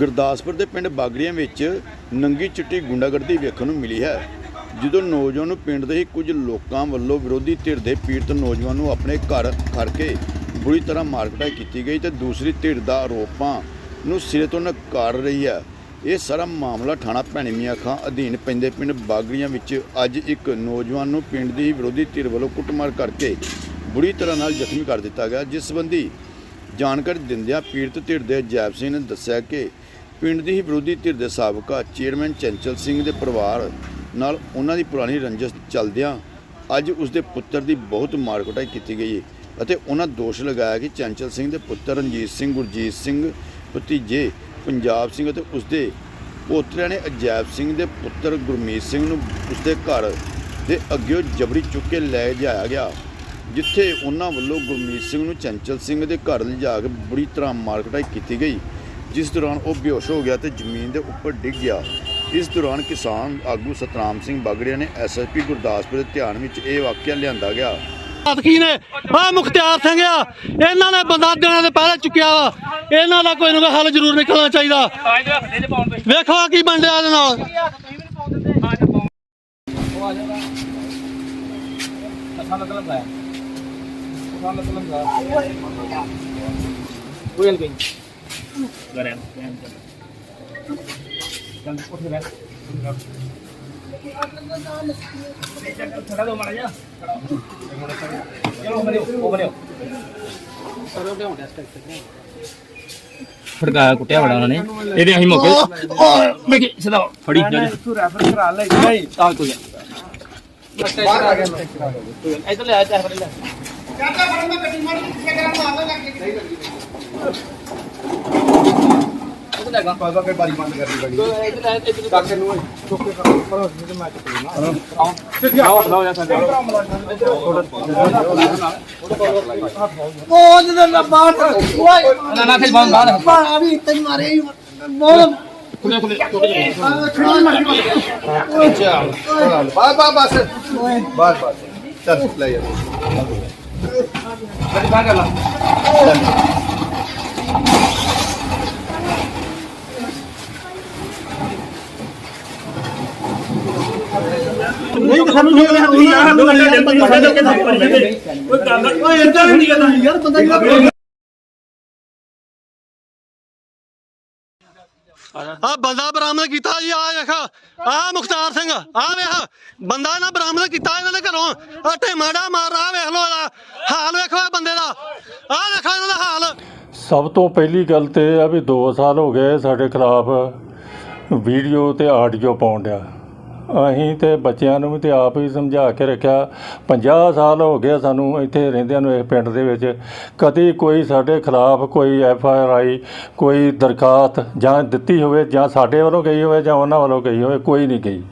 ਗੁਰਦਾਸਪੁਰ ਦੇ ਪਿੰਡ ਬਾਗੜੀਆਂ ਵਿੱਚ ਨੰਗੀ ਚਿੱਟੀ ਗੁੰਡਾਗਰਦੀ ਵੇਖਣ ਨੂੰ ਮਿਲੀ ਹੈ, ਜਦੋਂ ਨੌਜਵਾਨ ਨੂੰ ਪਿੰਡ ਦੇ ਹੀ ਕੁਝ ਲੋਕਾਂ ਵੱਲੋਂ ਵਿਰੋਧੀ ਧਿਰ ਦੇ ਪੀੜਤ ਨੌਜਵਾਨ ਨੂੰ ਆਪਣੇ ਘਰ ਖੜ ਕੇ ਬੁਰੀ ਤਰ੍ਹਾਂ ਮਾਰਕਟਾਈ ਕੀਤੀ ਗਈ ਤੇ ਦੂਸਰੀ ਧਿਰ ਦਾ ਆਰੋਪਾਂ ਨੂੰ ਸਿਰੇ ਤੋਂ ਨਕਾਰ ਰਹੀ ਹੈ। ਇਹ ਸਾਰਾ ਮਾਮਲਾ ਥਾਣਾ ਭੈਣੀ ਮੀਆਂ ਖਾਂ ਅਧੀਨ ਪੈਂਦੇ ਪਿੰਡ ਬਾਗੜੀਆਂ ਵਿੱਚ ਅੱਜ ਇੱਕ ਨੌਜਵਾਨ ਨੂੰ ਪਿੰਡ ਦੀ ਹੀ ਵਿਰੋਧੀ ਧਿਰ ਵੱਲੋਂ ਕੁੱਟਮਾਰ ਕਰਕੇ ਬੁਰੀ ਤਰ੍ਹਾਂ ਨਾਲ ਜ਼ਖਮੀ ਕਰ ਦਿੱਤਾ ਗਿਆ, ਜਿਸ ਸੰਬੰਧੀ ਜਾਣਕਾਰੀ ਦਿੰਦਿਆਂ ਪੀੜਤ ਧਿਰ ਦੇ ਜੈਬ ਸਿੰਘ ਨੇ ਦੱਸਿਆ ਕਿ ਪਿੰਡ ਦੀ ਹੀ ਵਿਰੋਧੀ ਧਿਰ ਦੇ ਸਾਬਕਾ ਚੇਅਰਮੈਨ ਚੰਚਲ ਸਿੰਘ ਦੇ ਪਰਿਵਾਰ ਨਾਲ ਉਹਨਾਂ ਦੀ ਪੁਰਾਣੀ ਰੰਜਿਸ਼ ਚੱਲਦਿਆਂ ਅੱਜ ਉਸ ਦੇ ਪੁੱਤਰ ਦੀ ਬਹੁਤ ਮਾਰਕਟਾਈ ਕੀਤੀ ਗਈ ਹੈ ਅਤੇ ਉਹਨਾਂ ਦੋਸ਼ ਲਗਾਇਆ ਕਿ ਚੰਚਲ ਸਿੰਘ ਦੇ ਪੁੱਤਰ ਰਣਜੀਤ ਸਿੰਘ, ਗੁਰਜੀਤ ਸਿੰਘ, ਭਤੀਜੇ ਪੰਜਾਬ ਸਿੰਘ ਅਤੇ ਉਸ ਦੇ ਪੋਤਰਿਆਂ ਨੇ ਅਜੈਬ ਸਿੰਘ ਦੇ ਪੁੱਤਰ ਗੁਰਮੀਤ ਸਿੰਘ ਨੂੰ ਉਸ ਦੇ ਘਰ ਦੇ ਅੱਗੇ ਜਬਰੀ ਚੁੱਕ ਕੇ ਲੈ ਜਾਇਆ ਗਿਆ, ਜਿੱਥੇ ਉਹਨਾਂ ਵੱਲੋਂ ਗੁਰਮੀਤ ਸਿੰਘ ਨੂੰ ਚੰਚਲ ਸਿੰਘ ਦੇ ਘਰ ਲਿਜਾ ਕੇ ਬੁਰੀ ਤਰ੍ਹਾਂ ਮਾਰਕਟਾਈ ਕੀਤੀ ਗਈ। ਜਿਸ ਦੌਰਾਨ ਉਹ ਬੇਹੋਸ਼ ਹੋ ਗਿਆ ਤੇ ਜ਼ਮੀਨ ਦੇ ਉੱਪਰ ਡਿੱਗ ਗਿਆ। ਇਸ ਦੌਰਾਨ ਕਿਸਾਨ ਆਗੂ ਸਤਨਾਮ ਸਿੰਘ ਬਾਗੜੀਆ ਨੇ ਐਸਐਸਪੀ ਗੁਰਦਾਸਪੁਰ ਦੇ ਧਿਆਨ ਵਿੱਚ ਇਹ ਵਾਕਿਆ ਲਿਆਂਦਾ ਗਿਆ। ਸਾਥੀ ਨੇ ਆ ਮੁਖਤਿਆਰ ਸਿੰਘ ਆ ਇਹਨਾਂ ਨੇ ਬੰਦਾ ਦਿਨਾਂ ਦੇ ਪਹਿਲੇ ਚੁੱਕਿਆ ਵਾ। ਇਹਨਾਂ ਦਾ ਕੋਈ ਨਾ ਕੋਈ ਹੱਲ ਜ਼ਰੂਰ ਨਿਕਲਣਾ ਚਾਹੀਦਾ। ਵੇਖੋ ਆਹ ਕੀ ਬਣ ਰਿਹਾ ਇਹਦੇ ਨਾਲ। Kuya Alvin. Garen. Jangan uठ बैठ थोड़ा दो मारा जा चलो बने ओ बने ਫੜਕਾਇਆ ਕੁੱਟਿਆ ਬੜਾ ਉਹਨਾਂ ਨੇ ਇਹਦੇ ਅਸੀਂ ਮੌਕੇ ਮੈਂ ਕਿ ਸਦਾ ਫੜੀ ਜਾ ਤੂੰ ਰੈਫਰ ਕਰਾ ਲੈ ਨਹੀਂ ਤਾਂ ਕੋਈ ਬਾਹਰ ਆ ਗਿਆ ਇਧਰ ਲੈ ਆ ਚਾਹ ਫੜ ਲੈ ਉਧਰ ਲੈਗਾ ਪਾਪਾ ਕੇ ਬਾਰੀ ਬੰਦ ਕਰਨੀ ਬੜੀ ਇਧਰ ਕਾਕੇ ਨੂੰ ਚੁੱਕ ਕੇ ਪਰ ਉਸ ਦੇ ਮੈਚ ਪਈ ਨਾ ਸਿੱਧਾ ਆਓ ਲਾਓ ਜਾ ਸਾਡੇ ਉਹ ਜਦੋਂ ਨਾ ਬਾਹਰ ਨਾ ਨਾ ਫਿਰ ਬੰਦ ਬਾਹਰ ਬਾਹਰ ਵੀ ਤੈਨੂੰ ਮਾਰੇ ਮੋਲ ਖੁੱਲੇ ਖੁੱਲੇ ਟੁੱਟ ਗਏ ਬਸ ਬਸ ਬਸ ਬਸ ਚੱਲ ਲੈ ਯਾਰ ਕਾ ਕਰ ਲਾ ਨਹੀਂ ਤਾਂ ਸਾਨੂੰ ਨਹੀਂ ਤੁਸੀਂ ਯਾਰ ਦੋ ਘੰਟੇ ਦੇ ਬੰਦਾ ਸਾਡੇ ਕੇ ਸਾਥ ਕਰਦੇ ਕੋਈ ਗੱਲ ਓਏ ਇੱਦਾਂ ਨਹੀਂ ਕਰਦਾ ਯਾਰ ਬੰਦਾ ਆ ਬੰਦਾ ਬਰਾਮਦ ਕੀਤਾ ਜੀ ਆ ਵੇਖ ਆ ਮੁਖਤਾਰ ਸਿੰਘ ਆ ਵੇਖ ਬੰਦਾ ਨਾ ਬਰਾਮਦ ਕੀਤਾ ਇਹਨਾਂ ਦੇ ਘਰੋਂ। ਆ ਢੇਮਾੜਾ ਮਾਰ ਆ ਵੇਖ ਲੋ ਇਹਦਾ ਹਾਲ ਵੇਖੋ ਇਹ ਬੰਦੇ ਦਾ। ਆ ਵੇਖੋ ਇਹਨਾਂ ਦਾ ਹਾਲ। ਸਭ ਤੋਂ ਪਹਿਲੀ ਗੱਲ ਤੇ ਇਹ ਆ ਵੀ 2 ਸਾਲ ਹੋ ਗਏ ਸਾਡੇ ਖਿਲਾਫ ਵੀਡੀਓ ਤੇ ਆਡੀਓ ਪਾਉਣ ਡਿਆ। ਅਸੀਂ ਤੇ ਬੱਚਿਆਂ ਨੂੰ ਵੀ ਤੇ ਆਪ ਹੀ ਸਮਝਾ ਕੇ ਰੱਖਿਆ। 50 ਸਾਲ ਹੋ ਗਏ ਸਾਨੂੰ ਇੱਥੇ ਰਹਿੰਦਿਆਂ ਨੂੰ ਇਸ ਪਿੰਡ ਦੇ ਵਿੱਚ। ਕਦੀ ਕੋਈ ਸਾਡੇ ਖਿਲਾਫ ਕੋਈ ਐਫ ਆਈ ਆਰ ਆਈ, ਕੋਈ ਦਰਖਾਸਤ ਜਾਂ ਦਿੱਤੀ ਹੋਵੇ ਜਾਂ ਸਾਡੇ ਵੱਲੋਂ ਗਈ ਹੋਵੇ ਜਾਂ ਉਹਨਾਂ ਵੱਲੋਂ ਗਈ ਹੋਵੇ, ਕੋਈ ਨਹੀਂ ਗਈ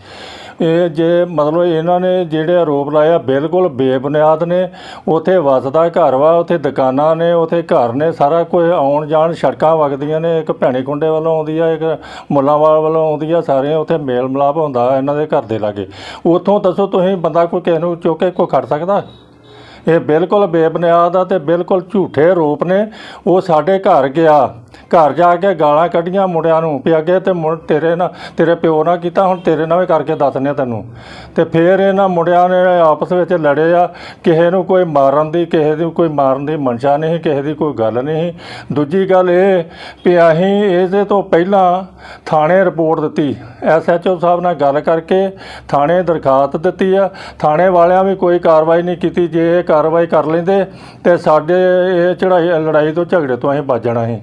ਇਹ ਜੇ ਮਤਲਬ ਇਹਨਾਂ ਨੇ ਜਿਹੜੇ ਆਰੋਪ ਲਾਇਆ ਬਿਲਕੁਲ ਬੇਬੁਨਿਆਦ ਨੇ, ਉਥੇ ਵਸਦਾ ਘਰ ਵਾ, ਉਥੇ ਦੁਕਾਨਾਂ ਨੇ, ਉਥੇ ਘਰ ਨੇ, ਸਾਰਾ ਕੁਝ ਆਉਣ ਜਾਣ ਸੜਕਾਂ ਵਗਦੀਆਂ ਨੇ, ਇੱਕ ਭੈਣੇ ਕੁੰਡੇ ਵੱਲੋਂ ਆਉਂਦੀ ਆ, ਇੱਕ ਮੁੱਲਾਂਵਾਲ ਵੱਲੋਂ ਆਉਂਦੀ ਆ, ਸਾਰੇ ਉਥੇ ਮੇਲ ਮਿਲਾਪ ਹੁੰਦਾ ਇਹਨਾਂ ਦੇ ਘਰ ਦੇ ਲਾਗੇ। ਉਥੋਂ ਦੱਸੋ ਤੁਸੀਂ ਬੰਦਾ ਕੋਈ ਕਿਸੇ ਨੂੰ ਚੁੱਕ ਕੇ ਕੋਈ ਖੜ ਸਕਦਾ? ਇਹ ਬਿਲਕੁਲ ਬੇਬੁਨਿਆਦ ਆ ਤੇ ਬਿਲਕੁਲ ਝੂਠੇ ਆਰੋਪ ਨੇ। ਉਹ ਸਾਡੇ ਘਰ ਗਿਆ। ਘਰ ਜਾ ਕੇ ਗਾਲਾਂ ਕੱਢੀਆਂ ਮੁੰਡਿਆਂ ਨੂੰ ਵੀ ਅੱਗੇ ਤੇ ਮੁੰ, ਤੇਰੇ ਨਾਲ ਤੇਰੇ ਪਿਓ ਨਾਲ ਕੀਤਾ, ਹੁਣ ਤੇਰੇ ਨਾਲ ਵੀ ਕਰਕੇ ਦੱਸਨੇ ਤੈਨੂੰ। ਤੇ ਫਿਰ ਇਹਨਾਂ ਮੁੰਡਿਆਂ ਨੇ ਆਪਸ ਵਿੱਚ ਲੜੇ ਆ, ਕਿਸੇ ਨੂੰ ਕੋਈ ਮਾਰਨ ਦੀ, ਕਿਸੇ ਦੀ ਕੋਈ ਮਾਰਨ ਦੀ ਮਨਸ਼ਾ ਨਹੀਂ, ਕਿਸੇ ਦੀ ਕੋਈ ਗੱਲ ਨਹੀਂ। ਦੂਜੀ ਗੱਲ ਇਹ ਵੀ ਅਸੀਂ ਇਹਦੇ ਤੋਂ ਪਹਿਲਾਂ ਥਾਣੇ ਰਿਪੋਰਟ ਦਿੱਤੀ। ਐਸਐਚਓ ਸਾਹਿਬ ਨਾਲ ਗੱਲ ਕਰਕੇ ਥਾਣੇ ਦਰਖਾਸਤ ਦਿੱਤੀ ਆ। ਥਾਣੇ ਵਾਲਿਆਂ ਵੀ ਕੋਈ ਕਾਰਵਾਈ ਨਹੀਂ ਕੀਤੀ। ਜੇ ਇਹ ਕਾਰਵਾਈ ਕਰ ਲੈਂਦੇ ਤੇ ਸਾਡੇ ਇਹ ਚੜਾਈ ਲੜਾਈ ਤੋਂ ਝਗੜੇ ਤੋਂ ਅਸੀਂ ਬਚ ਜਾਣਾ ਸੀ।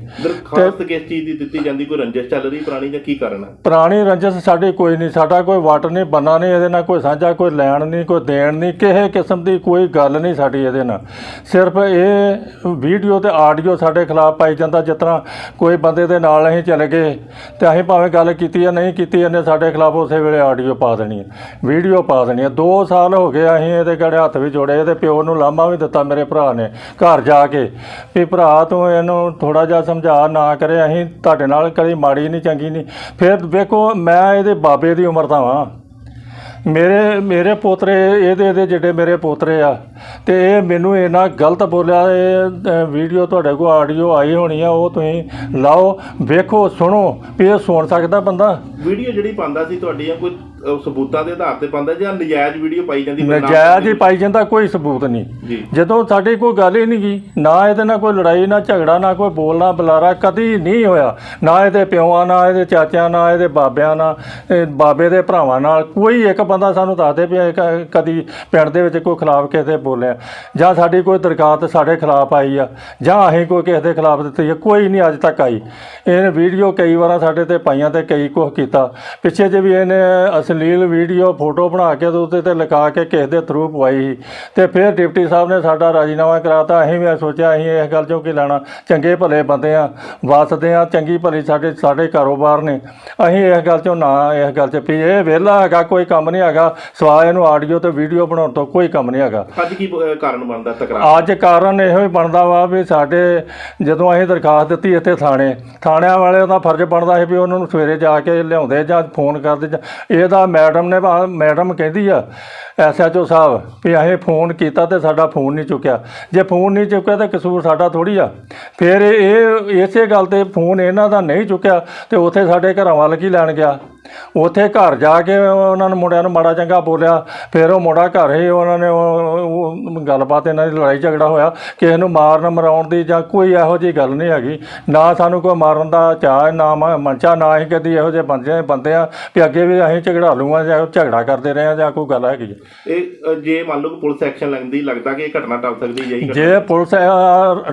ਦਰਖਾਸਤ ਕਿਸ ਚੀਜ਼ ਦੀ ਦਿੱਤੀ ਜਾਂਦੀ? ਕੋਈ ਰੰਜਿਸ਼ ਚੱਲ ਰਹੀ ਪੁਰਾਣੀ ਜਾਂ ਕੀ ਕਾਰਨ ਹੈ ਪੁਰਾਣੀ ਰੰਜਸ ਸਾਡੀ ਕੋਈ ਨਹੀਂ ਸਾਡਾ ਕੋਈ ਵਾਟ ਨਹੀਂ ਬੰਨਾ ਨਹੀਂ ਇਹਦੇ ਨਾਲ ਕੋਈ ਸਾਂਝਾ ਕੋਈ ਲੈਣ ਨਹੀਂ ਕੋਈ ਦੇਣ ਨਹੀਂ ਕਿਸੇ ਕਿਸਮ ਦੀ ਕੋਈ ਗੱਲ ਨਹੀਂ ਸਾਡੀ ਇਹਦੇ ਨਾਲ। ਸਿਰਫ ਇਹ ਵੀਡੀਓ ਤੇ ਆਡੀਓ ਸਾਡੇ ਖਿਲਾਫ ਪਾਈ ਜਾਂਦਾ ਜਿਸ ਤਰ੍ਹਾਂ ਕੋਈ ਬੰਦੇ ਦੇ ਨਾਲ ਅਸੀਂ ਚਲੇ ਗਏ ਤੇ ਅਸੀਂ ਭਾਵੇਂ ਗੱਲ ਕੀਤੀ ਜਾਂ ਨਹੀਂ ਕੀਤੀ ਇਹਨੇ ਸਾਡੇ ਖਿਲਾਫ ਉਸੇ ਵੇਲੇ ਆਡੀਓ ਪਾ ਦੇਣੀ ਹੈ ਵੀਡੀਓ ਪਾ ਦੇਣੀ ਹੈ। 2 ਸਾਲ ਹੋ ਗਏ ਅਸੀਂ ਇਹਦੇ ਗੜੇ ਹੱਥ ਵੀ ਜੋੜੇ ਇਹਦੇ ਪਿਓ ਨੂੰ ਲਾਮਾ ਵੀ ਦਿੱਤਾ ਮੇਰੇ ਭਰਾ ਨੇ ਘਰ ਜਾ ਕੇ ਵੀ ਭਰਾ ਤੂੰ ਇਹਨੂੰ ਥੋੜਾ ਜਿਹਾ ਸਮਝਾ ਨਾ ਕਰੇ, ਅਸੀਂ ਤੁਹਾਡੇ ਨਾਲ ਕਦੇ ਮਾੜੀ ਨਹੀਂ, ਚੰਗੀ ਨਹੀਂ। ਫਿਰ ਵੇਖੋ, ਮੈਂ ਇਹਦੇ ਬਾਬੇ ਦੀ ਉਮਰ ਦਾ ਵਾਂ। ਮੇਰੇ ਮੇਰੇ ਪੋਤਰੇ, ਇਹਦੇ ਇਹਦੇ ਜਿਹੜੇ ਮੇਰੇ ਪੋਤਰੇ ਆ, ਤੇ ਇਹ ਮੈਨੂੰ ਇਹਨਾਂ ਗਲਤ ਬੋਲਿਆ, ਇਹ ਵੀਡੀਓ ਤੁਹਾਡੇ ਕੋਲ ਆਡੀਓ ਆਈ ਹੋਣੀ ਆ, ਉਹ ਤੁਸੀਂ ਲਾਓ। ਵੇਖੋ, ਸੁਣੋ ਵੀ ਇਹ ਸੁਣ ਸਕਦਾ ਬੰਦਾ। ਵੀਡੀਓ ਜਿਹੜੀ ਪਾਉਂਦਾ ਸੀ ਤੁਹਾਡੀਆਂ ਕੋਈ ਅਹ, ਸਬੂਤਾਂ ਦੇ ਆਧਾਰ ਤੇ ਪਾਉਂਦਾ ਜਾਂ ਨਜਾਇਜ਼ ਵੀਡੀਓ ਪਾਈ ਜਾਂਦੀ ਬਦਨਾਮ ਨਜਾਇਜ਼ ਹੀ ਪਾਈ ਜਾਂਦਾ ਕੋਈ ਸਬੂਤ ਨਹੀਂ। ਜੀ। ਜਦੋਂ ਸਾਡੀ ਕੋਈ ਗੱਲ ਹੀ ਨਹੀਂ ਗਈ ਨਾ ਇਹਦੇ ਨਾਲ ਕੋਈ ਲੜਾਈ ਨਾ ਝਗੜਾ ਨਾ ਕੋਈ ਬੋਲਣਾ ਬੁਲਾਰਾ ਕਦੀ ਨਹੀਂ ਹੋਇਆ। ਨਾ ਇਹਦੇ ਪਿਓਾਂ ਨਾਲ ਇਹਦੇ ਚਾਚਿਆਂ ਨਾਲ ਇਹਦੇ ਬਾਬਿਆਂ ਨਾਲ ਇਹ ਬਾਬੇ ਦੇ ਭਰਾਵਾਂ ਨਾਲ ਕੋਈ ਇੱਕ ਬੰਦਾ ਸਾਨੂੰ ਦੱਸਦੇ ਵੀ ਇਹ ਕ- ਕਦੀ ਪਿੰਡ ਦੇ ਵਿੱਚ ਕੋਈ ਖਿਲਾਫ ਕਿਸੇ ਦੇ ਬੋਲਿਆ। ਜਾਂ ਸਾਡੀ ਕੋਈ ਦਰਖਾਸਤ ਸਾਡੇ ਖਿਲਾਫ ਆਈ ਆ ਜਾਂ ਅਸੀਂ ਕੋਈ ਕਿਸੇ ਦੇ ਖਿਲਾਫ ਦਿੱਤੀ ਆ ਕੋਈ ਨਹੀਂ ਅੱਜ ਤੱਕ ਆਈ। ਇਹਨੇ ਵੀਡੀਓ ਕਈ ਵਾਰਾਂ ਸਾਡੇ ਤੇ ਪਾਈਆਂ ਤੇ ਕਈ ਕੁਝ ਕੀਤਾ। ਪਿੱਛੇ ਜੇ ਵੀ ਇਹਨੇ ਅਸ਼ਲੀਲ ਵੀਡੀਓ ਫੋਟੋ ਬਣਾ ਕੇ ਤੇ ਉੱਤੇ ਤੇ ਲਿਖਾ ਕੇ ਕਿਸੇ ਦੇ ਥਰੂ ਪਵਾਈ ਸੀ। ਤੇ ਫਿਰ ਡਿਪਟੀ ਸਾਹਿਬ ਨੇ ਸਾਡਾ ਰਾਜੀਨਾਮਾ ਕਰਾਤਾ। ਅਸੀਂ ਵੀ ਸੋਚਿਆ ਅਸੀਂ ਇਸ ਗੱਲ ਚੋਂ ਕੀ ਲੈਣਾ? ਚੰਗੇ ਭਲੇ ਬੰਦੇ ਆ ਵਸਦੇ ਆ ਚੰਗੀ ਭਲੀ ਸਾਡੇ ਸਾਡੇ ਕਾਰੋਬਾਰ ਨੇ। ਅਸੀਂ ਇਸ ਗੱਲ ਚੋਂ ਨਾ ਇਸ ਗੱਲ 'ਚ ਵੀ ਇਹ ਵਿਹਲਾ ਹੈਗਾ ਕੋਈ ਕੰਮ ਨਹੀਂ ਹੈਗਾ। ਸਵਾਏ ਇਹਨੂੰ ਆਡੀਓ ਤੇ ਵੀਡੀਓ ਬਣਾਉਣ ਤੋਂ ਕੋਈ ਕੰਮ ਨਹੀਂ ਹੈਗਾ। ਅੱਜ ਕੀ ਕਾਰਨ ਬਣਦਾ ਤਕਰਾਰ? ਅੱਜ ਕਾਰਨ ਇਹੋ ਹੀ ਬਣਦਾ ਵਾ ਵੀ ਸਾਡੇ ਜਦੋਂ ਅਸੀਂ ਦਰਖਾਸਤ ਦਿੱਤੀ ਇੱਥੇ ਥਾਣੇ ਥਾਣਿਆਂ ਵਾਲਿਆਂ ਦਾ ਫਰਜ਼ ਬਣਦਾ ਸੀ ਵੀ ਉਹਨਾਂ ਨੂੰ ਸਵੇਰੇ ਜਾ ਕੇ ਲਿਆਉਂਦੇ ਜਾਂ ਫੋਨ ਕਰਦੇ ਜਾਂ ਇਹਦਾ ਮੈਡਮ ਨੇ ਭਾ- ਮੈਡਮ ਕਹਿੰਦੀ ਆ ਐਸਐਚਓ ਸਾਹਿਬ, ਵੀ ਅਸੀਂ ਫੋਨ ਕੀਤਾ ਤੇ ਸਾਡਾ ਫੋਨ ਨਹੀਂ ਚੁੱਕਿਆ। ਜੇ ਫੋਨ ਨਹੀਂ ਚੁੱਕਿਆ ਤਾਂ ਕਸੂਰ ਸਾਡਾ ਥੋੜੀ ਆ। ਫਿਰ ਇਹ ਇਸੇ ਗੱਲ ਤੇ ਫੋਨ ਇਹਨਾਂ ਦਾ ਨਹੀਂ ਚੁੱਕਿਆ ਤੇ ਉੱਥੇ ਸਾਡੇ ਘਰਾਂ ਵੱਲ ਕੀ ਲੈਣ ਗਿਆ? ਉੱਥੇ ਘਰ ਜਾ ਕੇ ਉਹਨਾਂ ਨੂੰ ਮੁੰਡਿਆਂ ਨੂੰ ਮਾੜਾ ਚੰਗਾ ਬੋਲਿਆ ਫਿਰ ਉਹ ਮੁੰਡਾ ਘਰ ਹੀ ਉਹਨਾਂ ਨੇ ਉਹ- ਗੱਲਬਾਤ ਇਹਨਾਂ ਦੀ ਲੜਾਈ ਝਗੜਾ ਹੋਇਆ ਕਿਸੇ ਨੂੰ ਮਾਰਨ ਮਰਾਉਣ ਦੀ ਜਾਂ ਕੋਈ ਇਹੋ ਜਿਹੀ ਗੱਲ ਨਹੀਂ ਹੈਗੀ ਨਾ ਸਾਨੂੰ ਕੋਈ ਮਾਰਨ ਦਾ ਚਾਹ ਨਾ ਮਨਚਾ ਨਾ ਹੀ ਕਦੀ ਇਹੋ ਜਿਹੇ ਬੰਦੇ ਬੰਦੇ ਆ ਵੀ ਅੱਗੇ ਵੀ ਅਸੀਂ ਝਗੜਾ ਲੂਆਂ ਜਾਂ ਝਗੜਾ ਕਰਦੇ ਰਹੇ ਆ ਜਾਂ ਕੋਈ ਗੱਲ ਹੈਗੀ। ਇਹ ਜੇ ਮੰਨ ਲਓ ਕਿ ਪੁਲਿਸ ਐਕਸ਼ਨ ਲੈਂਦੀ ਲੱਗਦਾ ਕਿ ਇਹ ਘਟਨਾ ਟਲ ਸਕਦੀ ਜੇ ਪੁਲਿਸ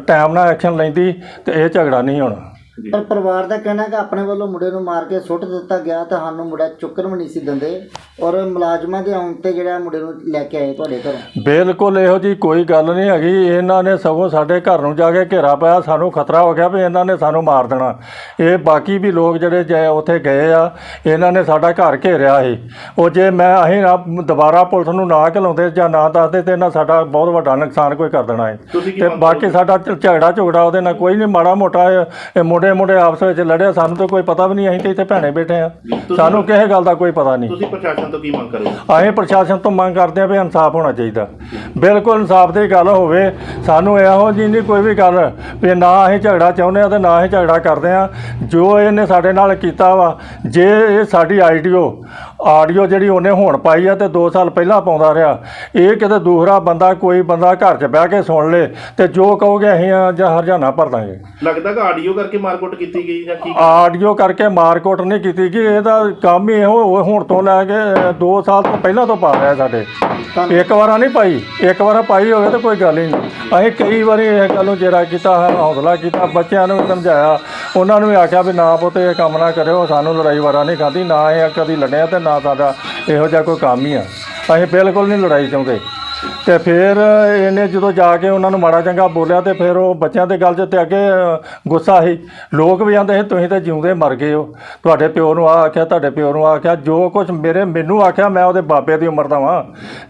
ਟਾਈਮ ਨਾਲ ਐਕਸ਼ਨ ਲੈਂਦੀ ਤੇ ਇਹ ਝਗੜਾ ਨਹੀਂ ਹੋਣਾ ਪਰ ਪਰਿਵਾਰ ਦਾ ਕਹਿਣਾ ਕਿ ਆਪਣੇ ਵੱਲੋਂ ਮੁੰਡੇ ਨੂੰ ਮਾਰ ਕੇ ਸੁੱਟ ਦਿੱਤਾ ਗਿਆ ਤਾਂ ਸਾਨੂੰ ਮੁੰਡਾ ਚੁੱਕਣ ਵੀ ਨਹੀਂ ਸੀ ਦਿੰਦੇ ਔਰ ਮੁਲਾਜ਼ਮਾਂ ਦੇ ਆਉਣ ਤੇ ਜਿਹੜਾ ਮੁੰਡੇ ਨੂੰ ਲੈ ਕੇ ਆਏ ਤੁਹਾਡੇ ਘਰੋਂ। ਬਿਲਕੁਲ ਇਹੋ ਜੀ ਕੋਈ ਗੱਲ ਨਹੀਂ ਹੈਗੀ। ਇਹਨਾਂ ਨੇ ਸਗੋਂ ਸਾਡੇ ਘਰ ਨੂੰ ਜਾ ਕੇ ਘੇਰਾ ਪਾਇਆ। ਸਾਨੂੰ ਖਤਰਾ ਹੋ ਗਿਆ ਵੀ ਇਹਨਾਂ ਨੇ ਸਾਨੂੰ ਮਾਰ ਦੇਣਾ। ਇਹ ਬਾਕੀ ਵੀ ਲੋਕ ਜਿਹੜੇ ਜੇ ਉੱਥੇ ਗਏ ਆ ਇਹਨਾਂ ਨੇ ਸਾਡਾ ਘਰ ਘੇਰਿਆ ਸੀ। ਉਹ ਜੇ ਮੈਂ ਅਸੀਂ ਨਾ ਦੁਬਾਰਾ ਪੁਲਿਸ ਨੂੰ ਨਾ ਘਲਾਉਂਦੇ ਜਾਂ ਨਾ ਦੱਸਦੇ ਤੇ ਇਹਨਾਂ ਸਾਡਾ ਬਹੁਤ ਵੱਡਾ ਨੁਕਸਾਨ ਕੋਈ ਕਰ ਦੇਣਾ ਹੈ। ਤੇ ਬਾਕੀ ਸਾਡਾ ਝਗੜਾ ਝੁਗੜਾ ਉਹਦੇ ਨਾਲ ਕੋਈ ਨਹੀਂ। ਮਾੜਾ ਮੋਟਾ ਇਹ- ਇਹ ਮੁੰਡੇ ਮੁੰਡੇ ਆਪਸ ਵਿੱਚ ਲੜਿਆ ਸਾਨੂੰ ਤਾਂ ਕੋਈ ਪਤਾ ਵੀ ਨਹੀਂ ਅਸੀਂ ਤੇ ਇੱਥੇ ਭੈਣੇ ਬੈਠੇ ਆ ਤੁਸੀਂ- ਸਾਨੂੰ ਕਿਸੇ ਗੱਲ ਦਾ ਕੋਈ ਪਤਾ ਨਹੀਂ। ਤੁਸੀਂ ਪ੍ਰਸ਼ਾਸਨ ਤੋਂ ਕੀ ਮੰਗ ਕਰੋਗੇ ਅਸੀਂ ਪ੍ਰਸ਼ਾਸਨ ਤੋਂ ਮੰਗ ਕਰਦੇ ਹਾਂ ਵੀ ਇਨਸਾਫ ਹੋਣਾ ਚਾਹੀਦਾ। ਬਿਲਕੁਲ ਇਨਸਾਫ ਦੀ ਗੱਲ ਹੋਵੇ ਸਾਨੂੰ ਇਹੋ ਜਿਹੀ ਨਹੀਂ ਕੋਈ ਵੀ ਗੱਲ ਵੀ ਨਾ ਅਸੀਂ ਝਗੜਾ ਚਾਹੁੰਦੇ ਆ ਤੇ ਨਾ ਅਸੀਂ ਝਗੜਾ ਕਰਦੇ ਆ ਜੋ ਇਹਨੇ ਸਾਡੇ ਨਾਲ ਕੀਤਾ ਵਾ ਜੇ ਇਹ ਸਾਡੀ ਆਈਡੀਓ ਆਡੀਓ ਜਿਹੜੀ ਉਹਨੇ ਹੁਣ ਪਾਈ ਆ ਤੇ 2 ਸਾਲ ਪਹਿਲਾਂ ਪਾਉਂਦਾ ਰਿਹਾ। ਇਹ ਕਿਤੇ ਦੂਸਰਾ ਬੰਦਾ ਕੋਈ ਬੰਦਾ ਘਰ 'ਚ ਬਹਿ ਕੇ ਸੁਣ ਲੇ ਤੇ ਜੋ ਕਹੋਗੇ ਅਸੀਂ ਜਾਂ ਹਰਜਾਨਾ ਭਰ ਦਾਂਗੇ। ਲੱਗਦਾ ਕਿ ਆਡੀਓ ਕਰਕੇ ਮਾਰਕੁੱਟ ਕੀਤੀ ਗਈ ਜਾਂ ਕੀ ਆਡੀਓ ਕਰਕੇ ਮਾਰਕੁੱਟ ਨਹੀਂ ਕੀਤੀ ਕਿ ਇਹਦਾ ਕੰਮ ਹੀ ਇਹੋ ਹੁਣ ਤੋਂ ਲੈ ਕੇ 2 ਸਾਲ ਤੋਂ ਪਹਿਲਾਂ ਤੋਂ ਪਾ ਰਿਹਾ ਸਾਡੇ। ਇੱਕ ਵਾਰਾ ਨਹੀਂ ਪਾਈ ਇੱਕ ਵਾਰਾ ਪਾਈ ਹੋਵੇ ਤਾਂ ਕੋਈ ਗੱਲ ਹੀ ਨਹੀਂ। ਅਸੀਂ ਕਈ ਵਾਰੀ ਇਹ ਗੱਲ ਨੂੰ ਜੇਰਾ ਕੀਤਾ ਹੌਸਲਾ ਕੀਤਾ ਬੱਚਿਆਂ ਨੂੰ ਵੀ ਸਮਝਾਇਆ ਉਹਨਾਂ ਨੂੰ ਵੀ ਆਖਿਆ ਵੀ ਨਾ ਪੁੱਤ ਇਹ ਕੰਮ ਨਾ ਕਰਿਓ ਸਾਨੂੰ ਲੜਾਈ ਵਾਰਾ ਨਹੀਂ ਖਾਦੀ ਨਾ ਇਹ ਕਦੀ ਲੜਿਆ ਤੇ ਨਾ ਸਾਡਾ ਇਹੋ ਜਿਹਾ ਕੋਈ ਕੰਮ ਹੀ ਆ। ਅਸੀਂ ਬਿਲਕੁਲ ਨਹੀਂ ਲੜਾਈ ਚਾਹੁੰਦੇ ਤੇ ਫਿਰ ਇਹਨੇ ਜਦੋਂ ਜਾ ਕੇ ਉਹਨਾਂ ਨੂੰ ਮਾੜਾ ਚੰਗਾ ਬੋਲਿਆ ਤੇ ਫਿਰ ਉਹ ਬੱਚਿਆਂ ਦੇ ਗੱਲ 'ਚ ਤੇ ਅੱਗੇ ਗੁੱਸਾ ਸੀ। ਲੋਕ ਵੀ ਆਂਦੇ ਸੀ, ਤੁਸੀਂ ਤਾਂ ਜਿਉਂਦੇ ਮਰ ਗਏ ਹੋ। ਤੁਹਾਡੇ ਪਿਓ ਨੂੰ ਆ ਆਖਿਆ, ਤੁਹਾਡੇ ਪਿਓ ਨੂੰ ਆ ਆਖਿਆ। ਜੋ ਕੁਝ ਮੇਰੇ, ਮੈਨੂੰ ਆਖਿਆ, ਮੈਂ ਉਹਦੇ ਬਾਬੇ ਦੀ ਉਮਰ ਦਾ ਵਾਂ।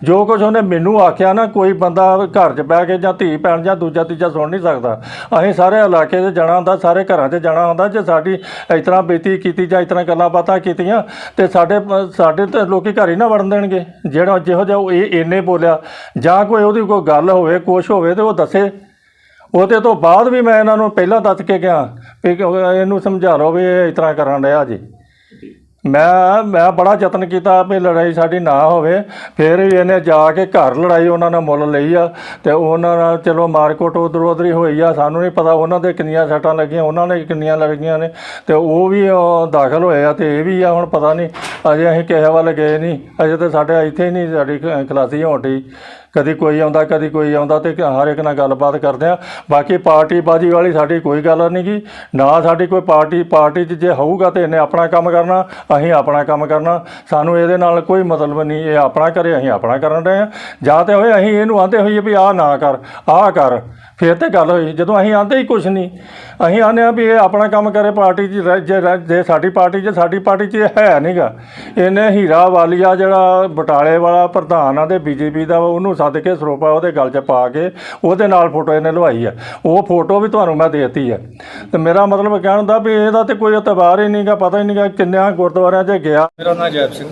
ਜੋ ਕੁਝ ਉਹਨੇ ਮੈਨੂੰ ਆਖਿਆ ਨਾ, ਕੋਈ ਬੰਦਾ ਘਰ 'ਚ ਬਹਿ ਕੇ ਜਾਂ ਧੀ, ਭੈਣ ਜਾਂ ਦੂਜਾ ਤੀਜਾ ਸੁਣ ਨਹੀਂ ਸਕਦਾ। ਅਸੀਂ ਸਾਰੇ ਇਲਾਕੇ 'ਚ ਜਾਣਾ ਹੁੰਦਾ, ਸਾਰੇ ਘਰਾਂ 'ਚ ਜਾਣਾ ਹੁੰਦਾ, ਜੇ ਸਾਡੀ ਇਸ ਤਰ੍ਹਾਂ ਬੇਇੱਜ਼ਤੀ ਕੀਤੀ ਜਾਂ ਇਸ ਤਰ੍ਹਾਂ ਗੱਲਾਂ ਬਾਤਾਂ ਕੀਤੀਆਂ, ਤੇ ਸਾਡੇ ਸਾਡੇ ਤੇ ਲੋਕੀ ਘਰ ਹੀ ਨਾ ਵੜਨ ਦੇਣਗੇ। ਜਿਹੜਾ ਜਿਹੋ ਜਿਹਾ ਉਹ ਇਹ ਇੰਨੇ ਬੋਲਿਆ ਜਾਂ ਕੋਈ ਉਹਦੀ ਕੋਈ ਗੱਲ ਹੋਵੇ, ਕੁਛ ਹੋਵੇ ਤੇ ਉਹ ਦੱਸੇ। ਉਹਦੇ ਤੋਂ ਬਾਅਦ ਵੀ ਮੈਂ ਇਹਨਾਂ ਨੂੰ ਪਹਿਲਾਂ ਦੱਸ ਕੇ ਗਿਆ ਵੀ ਕਿ ਇਹਨੂੰ ਸਮਝਾ ਲਓ ਵੀ ਇਹ ਇਸ ਤਰ੍ਹਾਂ ਕਰਨ ਰਿਹਾ ਜੀ। ਮੈਂ ਮੈਂ ਬੜਾ ਯਤਨ ਕੀਤਾ ਵੀ ਲੜਾਈ ਸਾਡੀ ਨਾ ਹੋਵੇ, ਫਿਰ ਵੀ ਇਹਨੇ ਜਾ ਕੇ ਘਰ ਲੜਾਈ ਉਹਨਾਂ ਨਾਲ ਮੁੱਲ ਲਈ ਆ, ਤੇ ਉਹਨਾਂ ਨਾਲ ਚਲੋ ਮਾਰਕੋਟ ਉਧਰ ਉਧਰ ਹੀ ਹੋਈ ਆ, ਸਾਨੂੰ ਨਹੀਂ ਪਤਾ ਉਹਨਾਂ ਦੇ ਕਿੰਨੀਆਂ ਸੱਟਾਂ ਲੱਗੀਆਂ, ਉਹਨਾਂ ਨੇ ਕਿੰਨੀਆਂ ਲੱਗੀਆਂ ਨੇ, ਤੇ ਉਹ ਵੀ ਦਾਖਲ ਹੋਏ ਆ, ਤੇ ਇਹ ਵੀ ਆ, ਹੁਣ ਪਤਾ ਨਹੀਂ ਅਜੇ ਅਸੀਂ ਕਿਸੇ ਵੱਲ ਗਏ ਨਹੀਂ ਅਜੇ ਤਾਂ ਸਾਡੇ ਇੱਥੇ ਹੀ ਨਹੀਂ ਸਾਡੀ ਖ- ਖਲਾਸੀ ਹੋਣ ਡਈ। ਕਦੀ ਕੋਈ ਆਉਂਦਾ, ਕਦੀ ਕੋਈ ਆਉਂਦਾ ਤੇ ਹਰ ਇੱਕ ਨਾਲ ਗੱਲਬਾਤ ਕਰਦੇ ਆ। ਬਾਕੀ ਪਾਰਟੀ ਬਾਜੀ ਵਾਲੀ ਸਾਡੀ ਕੋਈ ਗੱਲ ਨਹੀਂ ਗੀ। ਨਾ ਸਾਡੀ ਕੋਈ ਪਾਰਟੀ ਪਾਰਟੀ 'ਚ ਜੇ ਹੋਊਗਾ ਤੇ ਇਹਨੇ ਆਪਣਾ ਕੰਮ ਕਰਨਾ, ਅਸੀਂ ਆਪਣਾ ਕੰਮ ਕਰਨਾ। ਸਾਨੂੰ ਇਹਦੇ ਨਾਲ ਕੋਈ ਮਤਲਬ ਨਹੀਂ, ਇਹ ਆਪਣਾ ਕਰੇ, ਅਸੀਂ ਆਪਣਾ ਕਰਨ ਰਹੇ ਆ। ਜਾਂ ਤੇ ਹੋਏ, ਅਸੀਂ ਇਹਨੂੰ ਆਂਦੇ ਹੋਈਏ ਵੀ ਆਹ ਨਾ ਕਰ, ਆਹ ਕਰ। ਫਿਰ ਤੇ ਗੱਲ ਹੋਈ ਜਦੋਂ ਅਸੀਂ ਆਂਦੇ ਹੀ ਕੁਝ ਨਹੀਂ। ਅਸੀਂ ਆਂਦੇ ਆ ਵੀ ਇਹ ਆਪਣਾ ਕੰਮ ਕਰੇ ਪਾਰਟੀ 'ਚ ਰਹਿ- ਜੇ ਰਹਿ- ਜੇ ਸਾਡੀ ਪਾਰਟੀ 'ਚ ਸਾਡੀ ਪਾਰਟੀ 'ਚ ਇਹ ਹੈ ਨਹੀਂਗਾ ਇਹਨੇ ਹੀਰਾ ਵਾਲੀਆ ਜਿਹੜਾ ਬਟਾਲੇ ਵਾਲਾ ਪ੍ਰਧਾਨ ਆ ਤੇ ਬੀਜੇਪੀ ਦਾ ਉਹਨੂੰ ਸੱਦ ਕੇ ਸਰੋਪਾ ਉਹਦੇ ਗਲ 'ਚ ਪਾ ਕੇ ਉਹਦੇ ਨਾਲ ਫੋਟੋ ਇਹਨੇ ਲਵਾਈ ਆ। ਉਹ ਫੋਟੋ ਵੀ ਤੁਹਾਨੂੰ ਮੈਂ ਦੇਤੀ ਆ। ਤੇ ਮੇਰਾ ਮਤਲਬ ਕਹਿਣ ਦਾ ਵੀ ਇਹਦਾ ਤੇ ਕੋਈ ਇਤਬਾਰ ਹੀ ਨਹੀਂਗਾ ਪਤਾ ਹੀ ਨਹੀਂਗਾ ਕਿੰਨਿਆਂ ਗੁਰਦੁਆਰਿਆਂ 'ਚ ਗਿਆ। ਮੇਰਾ ਨਾਮ ਜੈਪ ਸਿੰਘ।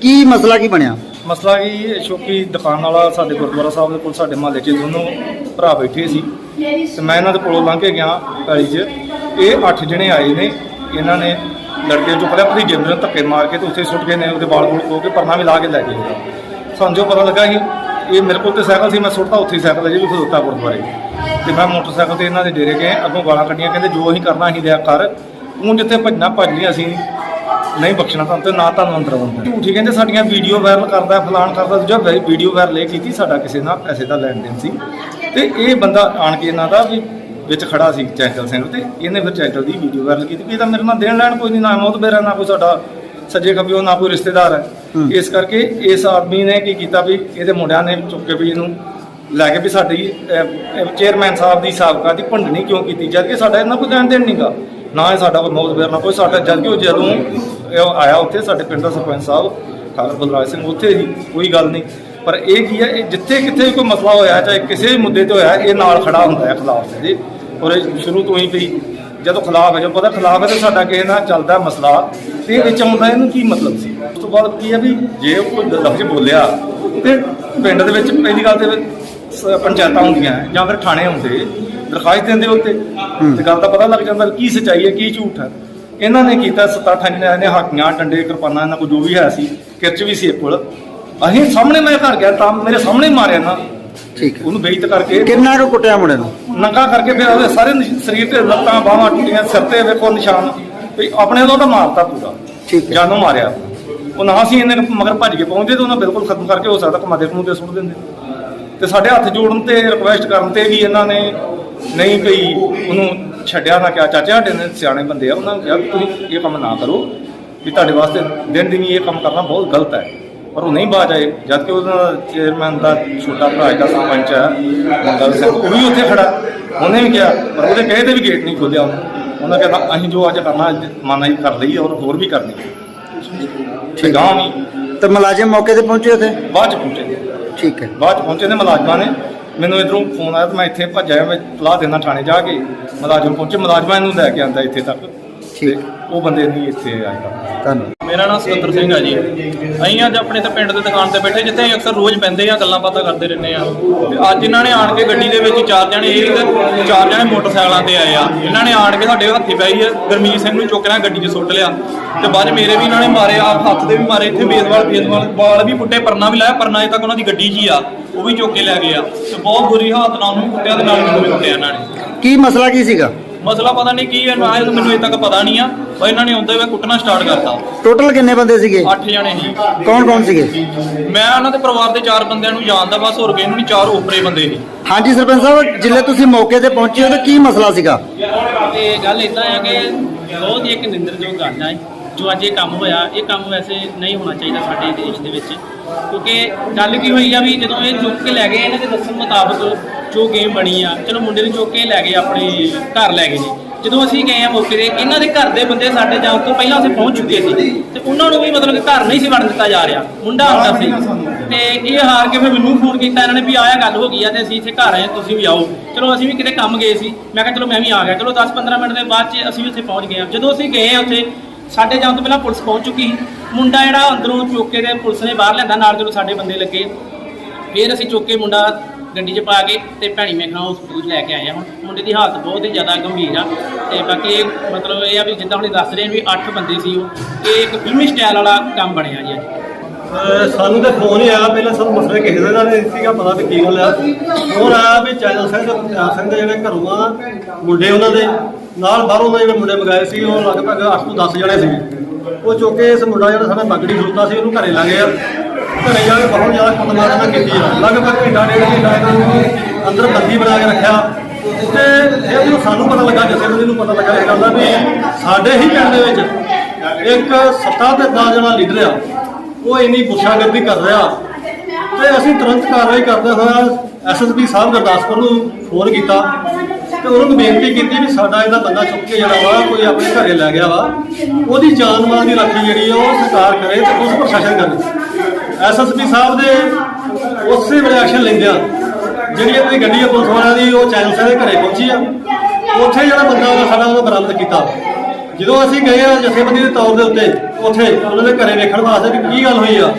ਕੀ ਮਸਲਾ ਕੀ ਬਣਿਆ? ਮਸਲਾ ਕੀ ਸ਼ੋਕੀ ਦੁਕਾਨ ਵਾਲਾ ਸਾਡੇ ਗੁਰਦੁਆਰਾ ਸਾਹਿਬ ਦੇ ਕੋਲ ਸਾਡੇ ਮਹੱਲੇ 'ਚ ਦੋਨੋਂ ਭਰਾ ਬੈਠੇ ਸੀ। ਤੇ ਮੈਂ ਇਹਨਾਂ ਦੇ ਕੋਲੋਂ ਲੰਘ ਕੇ ਗਿਆ ਗਲੀ 'ਚ। ਇਹ ਅੱਠ ਜਣੇ ਆਏ ਨੇ। ਇਹਨਾਂ ਨੇ ਲੜਕੇ ਚੁੱਕ ਲਿਆ, ਭਤੀਜੇ ਨੂੰ ਧੱਕੇ ਮਾਰ ਕੇ ਤੇ ਉੱਥੇ ਸੁੱਟ ਗਏ ਨੇ ਉਹਦੇ ਵਾਲ ਵੂਲ ਖੋ ਕੇ ਪਰਨਾ ਵੀ ਲਾ ਕੇ ਲੈ ਗਏ ਸਾਨੂੰ ਜੋ ਪਤਾ ਲੱਗਾ ਕਿ ਇਹ ਮੇਰੇ ਕੋਲ ਤੇ ਸਾਈਕਲ ਸੀ, ਮੈਂ ਸੁੱਟਦਾ ਉੱਥੇ ਹੀ ਸਾਈਕਲ ਅਜੇ ਵੀ ਖਲੋਤਾ ਗੁਰਦੁਆਰੇ। ਤੇ ਮੈਂ ਮੋਟਰਸਾਈਕਲ ਤੇ ਇਹਨਾਂ ਦੇ ਡੇਰੇ ਗਏ, ਅੱਗੋਂ ਗਾਲਾਂ ਕੱਢੀਆਂ, ਕਹਿੰਦੇ ਜੋ ਅਸੀਂ ਕਰਨਾ ਅਸੀਂ ਲਿਆ ਕਰ। ਹੁਣ ਜਿੱਥੇ ਭੱਜਣਾ ਭੱਜ ਲਈ ਅਸੀਂ ਨਹੀਂ ਬਖਸ਼ਣਾ ਤੁਹਾਨੂੰ ਤੇ ਨਾ ਤੁਹਾਨੂੰ ਅੰਦਰ ਆਉਂਦਾ ਝੂਠੀ ਕਹਿੰਦੇ ਸਾਡੀਆਂ ਵੀਡੀਓ ਵਾਇਰਲ ਕਰਦਾ ਫਲਾਣ ਕਰਦਾ ਦੂਜਾ ਵੀਡੀਓ ਵਾਇਰਲ ਇਹ ਕੀਤੀ ਸਾਡਾ ਕਿਸੇ ਨਾਲ ਪੈਸੇ ਦਾ ਲੈਣ ਦੇਣ ਸੀ। ਤੇ ਇਹ ਬੰਦਾ ਆਣ ਕੇ ਇਹਨਾਂ ਦਾ ਵੀ ਵਿੱਚ ਖੜਾ ਸੀ ਚੈਂਚਲ ਸਿੰਘ ਤੇ ਇਹਨੇ ਫਿਰ ਚੈਂਚਲ ਦੀ ਵੀਡੀਓ ਵਾਇਰਲ ਕੀਤੀ ਵੀ ਇਹ ਤਾਂ ਮੇਰੇ ਨਾਲ ਦੇਣ ਲੈਣ ਕੋਈ ਨਹੀਂ ਨਾ ਮੌਤ ਮੇਰਾ ਨਾ ਕੋਈ ਸਾਡਾ ਸੱਜੇ ਖੱਬੇ ਨਾ ਕੋਈ ਰਿਸ਼ਤੇਦਾਰ ਹੈ। ਇਸ ਕਰਕੇ ਇਸ ਆਦਮੀ ਨੇ ਕੀ ਕੀਤਾ ਵੀ ਇਹਦੇ ਮੁੰਡਿਆਂ ਨੇ ਚੁੱਕ ਕੇ ਵੀ ਇਹਨੂੰ ਲੈ ਕੇ ਵੀ ਸਾਡੀ ਚੇਅਰਮੈਨ ਸਾਹਿਬ ਦੀ ਸਾਬਕਾ ਦੀ ਭੰਡਣੀ ਕਿਉਂ ਕੀਤੀ ਜਦ ਕਿ ਸਾਡਾ ਇਹਨਾਂ ਕੋਈ ਲੈਣ ਦੇਣ ਨਹੀਂਗਾ ਨਾ ਇਹ ਸਾਡਾ ਕੋਈ ਮੌਤ ਨਾ ਕੋਈ ਸਾਡਾ ਜਦ ਕਿ ਉਹ ਜਦੋਂ ਇਹ ਆਇਆ ਉੱਥੇ ਸਾਡੇ ਪਿੰਡ ਦਾ ਸਰਪੰਚ ਸਾਹਿਬ ਖਾਲਰ ਬਲਰਾਜ ਸਿੰਘ ਉੱਥੇ ਹੀ ਕੋਈ ਗੱਲ ਨਹੀਂ। ਪਰ ਇਹ ਕੀ ਹੈ ਇਹ ਜਿੱਥੇ ਕਿੱਥੇ ਵੀ ਕੋਈ ਮਸਲਾ ਹੋਇਆ ਚਾਹੇ ਕਿਸੇ ਵੀ ਮੁੱਦੇ ਤੇ ਹੋਇਆ ਇਹ ਨਾਲ ਖੜਾ ਹੁੰਦਾ ਹੈ ਖਿਲਾਫ ਦੇ ਔਰ ਸ਼ੁਰੂ ਤੋਂ ਹੀ ਵੀ ਜਦੋਂ ਖਿਲਾਫ ਹੈ ਜਦੋਂ ਪਤਾ ਖਿਲਾਫ ਹੈ ਤੇ ਸਾਡਾ ਕਿਸੇ ਨਾਲ ਚੱਲਦਾ ਮਸਲਾ। ਤੇ ਇਹ ਵਿੱਚ ਆਉਂਦਾ ਇਹਨੂੰ ਕੀ ਮਤਲਬ ਸੀ? ਉਸ ਤੋਂ ਬਾਅਦ ਕੀ ਹੈ ਵੀ ਜੇ ਉਹ ਕੋਈ ਲਫ਼ਜ਼ ਬੋਲਿਆ ਤੇ ਪਿੰਡ ਦੇ ਵਿੱਚ ਪਹਿਲੀ ਗੱਲ ਤੇ ਪੰਚਾਇਤਾਂ ਹੁੰਦੀਆਂ ਜਾਂ ਫਿਰ ਥਾਣੇ ਹੁੰਦੇ ਦਰਖਾਸਤ ਦਿੰਦੇ ਉੱਤੇ। ਤੇ ਗੱਲ ਦਾ ਪਤਾ ਲੱਗ ਜਾਂਦਾ ਕੀ ਸੱਚਾਈ ਹੈ ਕੀ ਝੂਠ ਹੈ। ਇਹਨਾਂ ਨੇ ਕੀਤਾ ਸੱਤਾ ਅਠਾਂ ਜਣਿਆਂ ਨੇ ਹਾਕੀਆਂ ਡੰਡੇ ਕਿਰਪਾਨਾਂ ਇਹਨਾਂ ਕੋਲ ਜੋ ਵੀ ਹੈ ਸੀ ਕਿਰਚ ਵੀ ਸੀ ਇੱਕ ਕੋਲ। ਅਸੀਂ ਸਾਹਮਣੇ ਮੈਂ ਘਰ ਗਿਆ ਤਾਂ ਮੇਰੇ ਸਾਹਮਣੇ ਮਾਰਿਆ ਨਾ ਠੀਕ ਉਹਨੂੰ ਬੇਇੱਜ਼ਤ ਕਰਕੇ ਕਿੰਨਾ ਕੁ ਕੁੱਟਿਆ ਮੁੰਡੇ ਨੂੰ? ਨੰਗਾ ਕਰਕੇ ਫਿਰ ਉਹਦੇ ਸਾਰੇ ਨਿਸ਼- ਸਰੀਰ ਤੇ ਲੱਤਾਂ ਬਾਹਾਂ ਟੁੱਟੀਆਂ ਸਿਰ ਤੇ ਵੇਖੋ ਨਿਸ਼ਾਨ। ਵੀ ਆਪਣੇ ਤੋਂ ਤਾਂ ਮਾਰਤਾ ਪੂਰਾ। ਠੀਕ ਹੈ। ਜਾਨੋਂ ਮਾਰਿਆ। ਉਹ ਨਾ ਸੀ ਇਹਨੇ ਮਗਰ ਭੱਜ ਕੇ ਪਹੁੰਚਦੇ ਤੇ ਉਹਨਾਂ ਬਿਲਕੁਲ ਖਤਮ ਕਰਕੇ ਹੋ ਸਕਦਾ ਕਮਾਦੇ ਨੂੰ ਤੇ ਸੁੱਟ ਦਿੰਦੇ। ਤੇ ਸਾਡੇ ਹੱਥ ਜੋੜਨ ਤੇ ਰਿਕੁਐਸਟ ਕਰਨ ਤੇ ਵੀ ਇਹਨਾਂ ਨੇ ਨਹੀਂ ਕੋਈ ਉਹਨੂੰ ਛੱਡਿਆ ਨਾ ਕਿਹਾ। ਚਾਚਾ ਸਾਡੇ ਨੇ ਸਿਆਣੇ ਬੰਦੇ ਆ ਉਹਨਾਂ ਨੂੰ ਕਿਹਾ ਵੀ ਤੁਸੀਂ ਇਹ ਕੰਮ ਨਾ ਕਰੋ ਵੀ ਤੁਹਾਡੇ ਵਾਸਤੇ ਦਿਨ ਦਿਨੀ ਇਹ ਕੰਮ ਕਰਨਾ ਬਹੁਤ ਗਲਤ ਹੈ। ਪਰ ਉਹ ਨਹੀਂ ਬਾਜ ਆਏ ਜਦ ਕਿ ਉਹਦਾ ਚੇਅਰਮੈਨ ਦਾ ਛੋਟਾ ਭਰਾ ਦਾ ਸਰਪੰਚ ਹੈ ਮੰਗਲ ਸਿੰਘ ਉਹ ਵੀ ਉੱਥੇ ਖੜਾ। ਉਹਨੇ ਵੀ ਕਿਹਾ ਪਰ ਉਹਦੇ ਕਹੇ ਤੇ ਵੀ ਗੇਟ ਨਹੀਂ ਖੋਲਿਆ ਉਹਨੇ। ਉਹਨਾਂ ਕਹਿੰਦਾ ਅਸੀਂ ਜੋ ਅੱਜ ਕਰਨਾ ਅੱਜ ਮਾਨਾ ਹੀ ਕਰ ਲਈ ਔਰ ਹੋਰ ਵੀ ਕਰਨੀ ਠੀਕ ਗਾਂ ਵੀ ਤੇ ਮੁਲਾਜ਼ਮ ਮੌਕੇ ਤੇ ਪਹੁੰਚੇ ਉੱਥੇ? ਬਾਅਦ ਚ ਪਹੁੰਚੇ। ਠੀਕ ਹੈ। ਬਾਅਦ ਚ ਪਹੁੰਚੇ ਨੇ ਮੁਲਾਜ਼ਮਾਂ ਨੇ। ਮੈਨੂੰ ਇਧਰੋਂ ਫੋਨ ਆਇਆ ਤੇ ਮੈਂ ਇੱਥੇ ਭੱਜਿਆ, ਮੈਂ ਤਲਾਹ ਦੇਣਾ ਥਾਣੇ ਜਾ ਕੇ। ਮੁਲਾਜ਼ਮ ਪਹੁੰਚੇ, ਮੁਲਾਜ਼ਮਾਂ ਇਹਨੂੰ ਲੈ ਕੇ ਆਂਦਾ ਇੱਥੇ ਤੱਕ। ਠੀਕ। ਤੇ ਉਹ ਬੰਦੇ ਨਹੀਂ ਇੱਥੇ ਆਇਆ ਧੰਨਵਾਦ। ਮੇਰਾ ਨਾਮ ਸੁਖਿੰਦਰ ਸਿੰਘ ਹੈ ਜੀ। ਅਸੀਂ ਅੱਜ ਆਪਣੇ ਤੇ ਪਿੰਡ ਦੇ ਦੁਕਾਨ ਤੇ ਬੈਠੇ ਜਿੱਥੇ ਅਸੀਂ ਅਕਸਰ ਰੋਜ਼ ਬੈੰਦੇ ਆ ਗੱਲਾਂ ਬਾਤਾਂ ਕਰਦੇ ਰਹਿੰਦੇ ਆ ਤੇ ਅੱਜ ਇਹਨਾਂ ਨੇ ਆਣ ਕੇ ਗੱਡੀ ਦੇ ਵਿੱਚ ਚਾਰ ਜਣੇ ਇਹ ਤੇ ਚਾਰ ਜਣੇ ਮੋਟਰਸਾਈਕਲਾਂ ਤੇ ਆਏ ਆ। ਇਹਨਾਂ ਨੇ ਆਣ ਕੇ ਸਾਡੇ ਹੱਥੀ ਪਈ ਆ ਗਰਮੀਤ ਸਿੰਘ ਨੂੰ ਚੁੱਕ ਲਿਆ ਗੱਡੀ 'ਚ ਸੁੱਟ ਲਿਆ। ਤੇ ਬਾਅਦ ਮੇਰੇ ਵੀ ਇਹਨਾਂ ਨੇ ਮਾਰੇ ਆ ਹੱਥ ਦੇ ਵੀ ਮਾਰੇ। ਇੱਥੇ ਬੇਦਵਾਲ ਬੇਦਵਾਲ ਵਾਲ ਵੀ ਪੁੱਟੇ ਪਰਨਾ ਵੀ ਲਾਇਆ। ਪਰਨਾ ਅਜੇ ਤੱਕ ਉਹਨਾਂ ਦੀ ਗੱਡੀ 'ਚ ਹੀ ਆ। ਉਹ ਵੀ ਚੁੱਕ ਕੇ ਲੈ ਗਏ ਆ। ਤੇ ਬਹੁਤ ਬੁਰੀ ਹਾਲਤ ਨਾਲ ਉਹਨੂੰ ਕੁੱਟਿਆ ਤੇ ਨਾਲ ਮੈਨੂੰ ਵੀ ਕੁੱਟਿਆ ਇਹਨਾਂ ਨੇ। ਕੀ ਮਸਲਾ ਕੀ ਸੀਗਾ? ਮਸਲਾ ਪਤਾ ਨਹੀਂ ਕੀ ਹੈ ਨਾ ਇਹ ਮੈਨੂੰ ਅਜੇ ਤੱਕ ਪਤਾ ਨਹੀਂ ਆ ਪਰ ਇਹਨਾਂ ਨੇ ਆਉਂਦੇ ਹੋਏ ਕੁੱਟਣਾ ਸਟਾਰਟ ਕਰਤਾ। ਟੋਟਲ ਕਿੰਨੇ ਬੰਦੇ ਸੀਗੇ? ਅੱਠ ਜਣੇ ਸੀ। ਕੌਣ ਕੌਣ ਸੀਗੇ? ਮੈਂ ਉਹਨਾਂ ਦੇ ਪਰਿਵਾਰ ਦੇ ਚਾਰ ਬੰਦਿਆਂ ਨੂੰ ਜਾਣਦਾ ਬਸ ਹੋਰ ਨੂੰ ਨਹੀਂ ਚਾਰ ਓਪਰੇ ਬੰਦੇ ਸੀ। ਹਾਂਜੀ ਸਰਪੰਚ ਸਾਹਿਬ ਜਿੱਲੇ ਤੁਸੀਂ ਮੌਕੇ ਤੇ ਪਹੁੰਚੇ ਹੋ ਤਾਂ ਕੀ ਮਸਲਾ ਸੀਗਾ? ਤੇ ਗੱਲ ਇਦਾਂ ਹੈ ਕਿ ਬਹੁਤ ਹੀ ਇੱਕ ਨਿੰਦਰਯੋਗ ਗੱਲ ਹੈ ਜੋ ਅੱਜ ਇਹ ਕੰਮ ਹੋਇਆ, ਇਹ ਕੰਮ ਵੈਸੇ ਨਹੀਂ ਹੋਣਾ ਚਾਹੀਦਾ ਸਾਡੇ ਦੇਸ਼ ਦੇ ਵਿੱਚ। ਕਿਉਂਕਿ ਗੱਲ ਕੀ ਹੋਈ ਆ ਵੀ ਜਦੋਂ ਇਹ ਚੁੱਕ ਕੇ ਲੈ ਗਏ, ਇਹਨਾਂ ਦੇ ਦੱਸਣ ਮੁਤਾਬਕ ਜੋ ਗੇਮ ਬਣੀ ਆ, ਚਲੋ ਮੁੰਡੇ ਨੂੰ ਚੁੱਕ ਕੇ ਲੈ ਗਏ, ਆਪਣੇ ਘਰ ਲੈ ਗਏ ਜੀ ਜਦੋਂ ਅਸੀਂ ਗਏ ਆ ਮੌਕੇ ਤੇ, ਇਹਨਾਂ ਦੇ ਘਰ ਦੇ ਬੰਦੇ ਸਾਡੇ ਜਾਣ ਤੋਂ ਪਹਿਲਾਂ ਉੱਥੇ ਪਹੁੰਚ ਚੁੱਕੇ ਸੀ। ਤੇ ਉਹਨਾਂ ਨੂੰ ਵੀ ਮਤਲਬ ਕਿ ਘਰ ਨਹੀਂ ਸੀ ਵੜਨ ਦਿੱਤਾ ਜਾ ਰਿਹਾ। ਮੁੰਡਾ ਆਉਂਦਾ ਸੀ। ਤੇ ਇਹ ਹਾਰ ਕੇ ਫਿਰ ਮੈਨੂੰ ਫੋਨ ਕੀਤਾ, ਇਹਨਾਂ ਨੇ ਵੀ ਆਇਆ ਗੱਲ ਹੋ ਗਈ ਆ ਤੇ ਅਸੀਂ ਇੱਥੇ ਘਰ ਆਏ, ਤੁਸੀਂ ਵੀ ਆਓ। ਚਲੋ ਅਸੀਂ ਵੀ ਕਿਤੇ ਕੰਮ ਗਏ ਸੀ। ਮੈਂ ਕਿਹਾ, ਚਲੋ ਮੈਂ ਵੀ ਆ ਗਿਆ। ਚਲੋ 10-15 ਮਿੰਟ ਦੇ ਬਾਅਦ ਚ ਅਸੀਂ ਵੀ ਉੱਥੇ ਪਹੁੰਚ ਗਏ ਆ। ਜਦੋਂ ਅਸੀਂ ਗਏ ਆ ਉੱਥੇ ਸਾਡੇ ਜਾਣ ਤੋਂ ਪਹਿਲਾਂ ਪੁਲਿਸ ਪਹੁੰਚ ਚੁੱਕੀ ਸੀ। ਮੁੰਡਾ ਜਿਹੜਾ ਅੰਦਰੋਂ ਚੁੱਕ ਕੇ ਪੁਲਿਸ ਨੇ ਬਾਹਰ ਲਿਆਂਦਾ, ਨਾਲ ਜਦੋਂ ਸਾਡੇ ਬੰਦੇ ਲੱਗੇ, ਫਿਰ ਅਸੀਂ ਚੁੱਕ ਮੁੰਡਾ ਗੱਡੀ 'ਚ ਪਾ ਕੇ ਤੇ ਭੈਣੀ ਮੇਖਾਂ ਹਸਪੀਟਲ ਲੈ ਕੇ ਆਏ ਆ ਹੁਣ ਮੁੰਡੇ ਦੀ ਹਾਲਤ ਬਹੁਤ ਹੀ ਜ਼ਿਆਦਾ ਗੰਭੀਰ ਆ ਤੇ ਬਾਕੀ ਇਹ ਮਤਲਬ ਇਹ ਆ ਵੀ ਜਿੱਦਾਂ ਹੁਣ ਦੱਸ ਰਹੇ ਵੀ 8 ਬੰਦੇ ਸੀ ਉਹ, ਇਹ ਇੱਕ ਫਿਲਮੀ ਸਟਾਈਲ ਵਾਲਾ ਕੰਮ ਬਣਿਆ ਜੀ ਸਾਨੂੰ ਤਾਂ ਫੋਨ ਹੀ ਆਇਆ, ਪਹਿਲਾਂ ਸਾਨੂੰ ਮਸਲੇ ਕਿਸੇ ਦਾ ਨਹੀਂ ਸੀਗਾ, ਪਤਾ ਵੀ ਕੀ ਗੱਲ ਆ। ਫੋਨ ਆਇਆ ਵੀ ਚੈਨਲ ਸਿੰਘ ਪੰਜਾਬ ਸਿੰਘ ਦੇ ਜਿਹੜੇ ਘਰੋਂ ਆ, ਮੁੰਡੇ ਉਹਨਾਂ ਦੇ। ਨਾਲ ਬਾਹਰੋਂ ਦੇ ਜਿਹੜੇ ਮੁੰਡੇ ਮੰਗਾਏ ਸੀ, ਉਹ ਲਗਭਗ 8 ਤੋਂ 10 ਜਣੇ ਸੀਗੇ। ਉਹ ਚੁੱਕੇ ਇਸ ਮੁੰਡਾ ਜਿਹੜਾ ਸਾਡਾ ਬਗੜੀ ਖਲੋਤਾ ਸੀ, ਉਹਨੂੰ ਘਰੇ ਲੱਗੇ ਆ। ਘਰੇ ਜਾ ਕੇ ਬਹੁਤ ਜ਼ਿਆਦਾ ਕੁੱਟਮਾਰ ਉਹਨਾਂ ਕੀਤੀ ਆ। ਲਗਭਗ ਘੰਟਾ, ਡੇਢ ਘੰਟਾ ਇਹਨਾਂ ਨੂੰ ਅੰਦਰ ਬੰਦੀ ਬਣਾ ਕੇ ਰੱਖਿਆ। ਤੇ ਇਹ ਜਦੋਂ ਸਾਨੂੰ ਪਤਾ ਲੱਗਾ ਜਿਸੇ ਨੂੰ ਪਤਾ ਲੱਗਾ ਇਹ ਗੱਲ ਦਾ ਵੀ ਸਾਡੇ ਹੀ ਪਿੰਡ ਦੇ ਵਿੱਚ ਇੱਕ ਸੱਤਾ ਤੇ 10 ਜਣਾ ਲੀਡਰ ਆ। ਉਹ ਇੰਨੀ ਗੁੱਸਾਗਰਦੀ ਕਰ ਰਿਹਾ। ਤੇ ਅਸੀਂ ਤੁਰੰਤ ਕਾਰਵਾਈ ਕਰਦੇ ਹੋਇਆ ਐਸਐਸਪੀ ਸਾਹਿਬ ਗੁਰਦਾਸਪੁਰ ਨੂੰ ਫੋਨ ਕੀਤਾ। ਤੇ ਉਹਨਾਂ ਨੂੰ ਬੇਨਤੀ ਕੀਤੀ ਵੀ ਸਾਡਾ ਇਹਦਾ ਬੰਦਾ ਚੁੱਕ ਕੇ ਜਿਹੜਾ ਵਾ, ਕੋਈ ਆਪਣੇ ਘਰੇ ਲੈ ਗਿਆ ਵਾ, ਉਹਦੀ ਜਾਨ ਮਾਲ ਦੀ ਰਾਖੀ ਜਿਹੜੀ ਆ ਉਹ ਸਰਕਾਰ ਕਰੇ ਤੇ ਉਸ ਪ੍ਰਸ਼ਾਸਨ ਕਰੇ। ਐਸਐਸਪੀ ਸਾਹਿਬ ਦੇ ਉਸੇ ਵੇਲੇ ਐਕਸ਼ਨ ਲੈਂਦਿਆਂ ਜਿਹੜੀ ਆਪਣੀ ਗੱਡੀ ਆ ਪੁਲਿਸ ਵਾਲਿਆਂ ਦੀ, ਉਹ ਚੈਨਲ ਸਾਹਿਬ ਦੇ ਘਰੇ ਪਹੁੰਚੀ ਆ। ਉੱਥੇ ਜਿਹੜਾ ਬੰਦਾ ਵਾ ਸਾਡਾ ਉਹਨੂੰ ਬਰਾਮਦ ਕੀਤਾ। ਜਦੋਂ ਅਸੀਂ ਗਏ ਆ ਜਥੇਬੰਦੀ ਦੇ ਤੌਰ ਦੇ ਉੱਤੇ, ਉੱਥੇ ਉਹਨਾਂ ਦੇ ਘਰੇ ਵੇਖਣ ਵਾਸਤੇ ਵੀ ਕੀ ਗੱਲ ਹੋਈ ਆ?